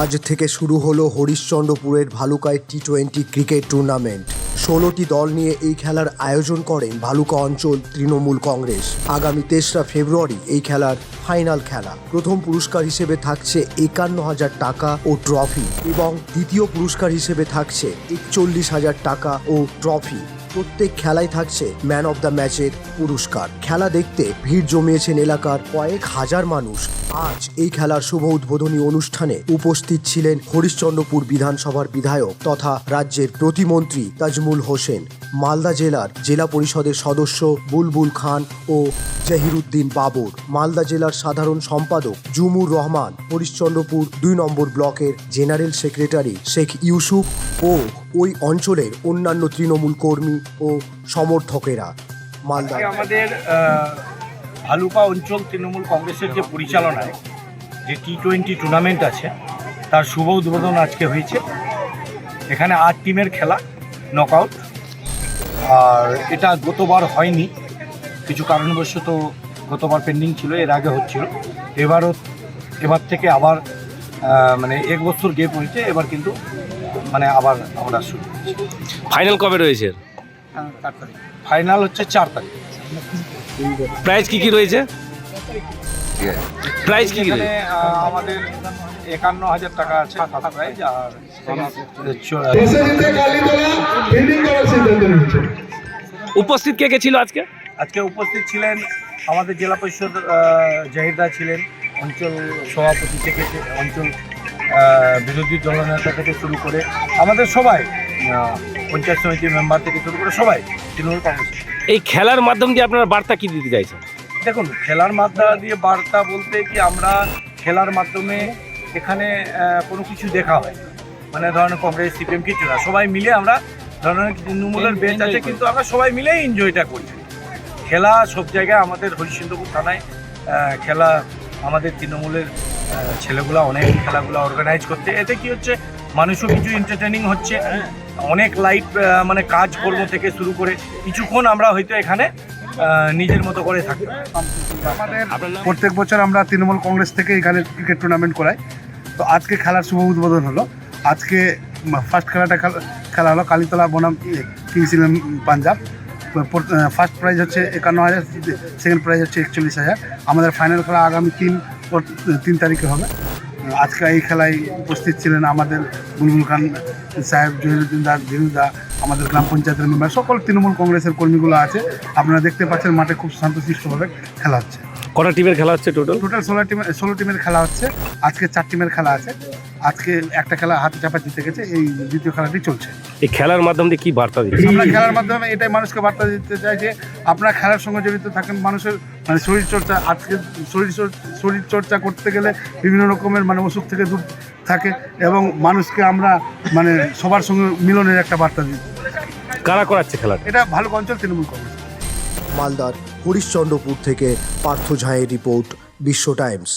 আজ থেকে শুরু হলো হরিশ্চন্দ্রপুরের ভালুকায় টি টোয়েন্টি ক্রিকেট টুর্নামেন্ট। ষোলোটি দল নিয়ে এই খেলার আয়োজন করেন ভালুকা অঞ্চল তৃণমূল কংগ্রেস। আগামী তেসরা ফেব্রুয়ারি এই খেলার ফাইনাল খেলা। প্রথম পুরস্কার হিসেবে থাকছে একান্ন হাজার টাকা ও ট্রফি এবং দ্বিতীয় পুরস্কার হিসেবে থাকছে একচল্লিশ হাজার টাকা ও ট্রফি। প্রত্যেক খেলায় থাকছে ম্যান অব দ্য ম্যাচের পুরস্কার। খেলা দেখতে ভিড় জমিয়েছেন এলাকার কয়েক হাজার মানুষ। আজ এই খেলার শুভ উদ্বোধনী অনুষ্ঠানে উপস্থিত ছিলেন হরিশ্চন্দ্রপুর বিধানসভার বিধায়ক তথা রাজ্যের প্রতিমন্ত্রী তাজমুল হোসেন। মালদা জেলার জেলা পরিষদের সদস্য বুলবুল খান ও জাহিরুদ্দিন বাবর। মালদা জেলার সাধারণ সম্পাদক জুমুর রহমান, হরিশ্চন্দ্রপুর দুই নম্বর ব্লকের জেনারেল সেক্রেটারি শেখ ইউসুফ ও ওই অঞ্চলের অন্যান্য তৃণমূল কর্মী ও সমর্থকেরা। মালদা আমাদের ভালুকা অঞ্চল তৃণমূল কংগ্রেসের যে পরিচালনায় যে টি টোয়েন্টি টুর্নামেন্ট আছে, তার শুভ উদ্বোধন আজকে হয়েছে। এখানে আট টিমের খেলা, নকআউট। আর এটা গতবার হয়নি। কিছু কারণবশত গতবার পেন্ডিং ছিল এর আগে হচ্ছিল। এবারও এবার থেকে আবার মানে এক বছর গেপ হয়েছে এবার কিন্তু মানে আবার আমরা শুরু ফাইনাল কবে রয়েছে ফাইনাল হচ্ছে চার তারিখ। প্রাইজ কি কি রয়েছে? প্রাইজ কি এখানে আমাদের একান্ন হাজার টাকা আছে প্রাইজ আর উপস্থিত কে কে ছিল আজকে? আজকে উপস্থিত ছিলেন আমাদের জেলা পরিষদ আহ, জাহিরদা ছিলেন অঞ্চল সভাপতি থেকে অঞ্চল বিরোধী দলনেতা থেকে শুরু করে আমাদের সবাই পঞ্চায়েত সমিতির মেম্বার থেকে শুরু করে সবাই তৃণমূল কংগ্রেস এই খেলার মাধ্যম দিয়ে আপনারা বার্তা কি দিতে চাইছেন? দেখুন খেলার মাধ্যমে দিয়ে বার্তা বলতে কি আমরা খেলার মাধ্যমে এখানে কোনো কিছু দেখা হয়। মানে ধরেন কংগ্রেস সিপিএম কিছু না সবাই মিলে আমরা ধরেন তৃণমূলের বেঞ্চ আছে কিন্তু আমরা সবাই মিলে এনজয়টা করি। খেলা সব জায়গায় আমাদের হরিশ্চন্দ্রপুর থানায় খেলা আমাদের তৃণমূলের ছেলেগুলা অনেক খেলাগুলো অর্গানাইজ করছে। এতে কি হচ্ছে মানুষও কিছু এন্টারটেনিং হচ্ছে অনেক লাইট মানে কাজকর্ম থেকে শুরু করে কিছুক্ষণ আমরা হয়তো এখানে নিজের মতো করে আমাদের প্রত্যেক বছর আমরা তৃণমূল কংগ্রেস থেকে এখানে ক্রিকেট টুর্নামেন্ট করাই। তো আজকে খেলার শুভ উদ্বোধন হলো। আজকে ফার্স্ট খেলাটা খেলা- হলো কালীতলা বনাম kings eleven Punjab. First prize হচ্ছে একান্ন হাজার সেকেন্ড প্রাইজ হচ্ছে একচল্লিশ হাজার। আমাদের ফাইনাল খেলা আগামী তিন তিন তারিখে হবে। আজকে এই খেলায় উপস্থিত ছিলেন আমাদের বুলবুল খান সাহেব, জহিরুদ্দিন দাস দিনুদা আমাদের গ্রাম পঞ্চায়েতের মেম্বার, সকল তৃণমূল কংগ্রেসের কর্মীগুলো আছে। আপনারা দেখতে পাচ্ছেন মাঠে খুব শান্তশিষ্টভাবে খেলা হচ্ছে। কটা টিমের খেলা হচ্ছে টোটাল টোটাল ষোলো টিমের ষোলো টিমের খেলা হচ্ছে। আজকে চার টিমের খেলা আছে। আজকে একটা খেলা হাতে চাপা জিতে গেছে এই দ্বিতীয় খেলাটি চলছে। এই খেলার মাধ্যম দিয়ে কি বার্তা দিচ্ছে? আমরা খেলার মাধ্যমে এটাই মানুষকে বার্তা দিতে চাই যে আপনারা খেলার সঙ্গে জড়িত থাকেন মানুষের মানে শরীর চর্চা আজকে শরীর চর- শরীর চর্চা করতে গেলে বিভিন্ন রকমের মানে অসুখ থেকে দূর থাকে এবং মানুষকে আমরা মানে সবার সঙ্গে মিলনের একটা বার্তা দিই। কারা করাচ্ছে খেলাটা? এটা ভালো অঞ্চল তৃণমূল কংগ্রেস। মালদার হরিশ্চন্দ্রপুর থেকে পার্থ ঝায়ের রিপোর্ট বিশ্ব টাইমস।